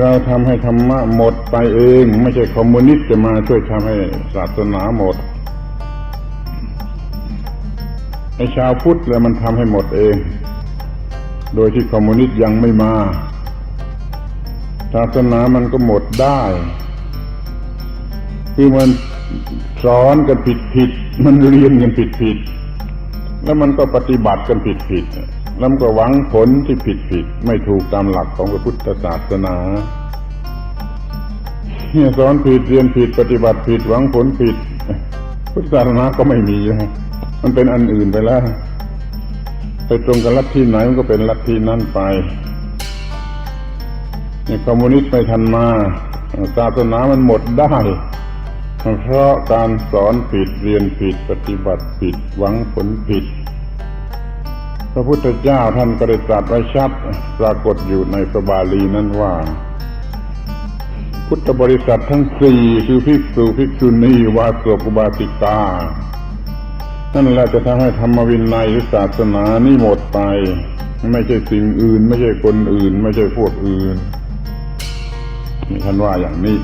เราทำให้ธรรมะหมดไปเอง ไม่ใช่คอมมิวนิสต์จะมาช่วยทำให้ศาสนาหมดไอ้ชาวพุทธเลยมันทำให้หมดเอง โดยที่คอมมิวนิสต์ยังไม่มา ศาสนามันก็หมดได้คือมันสอนกันผิดผิด มันเรียนกันผิดผิด แล้วมันก็ปฏิบัติกันผิดผิด แล้วมันก็หวังผลที่ผิดผิดไม่ถูกตามหลักของพระพุทธศาสนาเนี่ยสอนผิดเรียนผิดปฏิบัติผิดหวังผลผิด พุทธศาสนาก็ไม่มีแล้วมันเป็นอันอื่นไปแล้ว ไปตรงกับลัทธิไหนมันก็เป็นลัทธินั้นไปเนี่ยคอมมิวนิสต์ไม่ทันมาศาสนามันหมดได้เพราะการสอนผิดเรียนผิดปฏิบัติผิดหวังผลผิด พระพุทธเจ้าท่านก็ได้ตรัสไว้ชัดปรากฏอยู่ในพระบาลีนั้นว่า พุทธบริษัททั้งสี่คือภิกษุภิกษุณีวาสกุบาสิกานั่นแหละจะทำให้ธรรมวินัยหรือศาสนานี่หมดไป ไม่ใช่สิ่งอื่น ไม่ใช่คนอื่น ไม่ใช่พวกอื่นท่านว่าอย่างนี้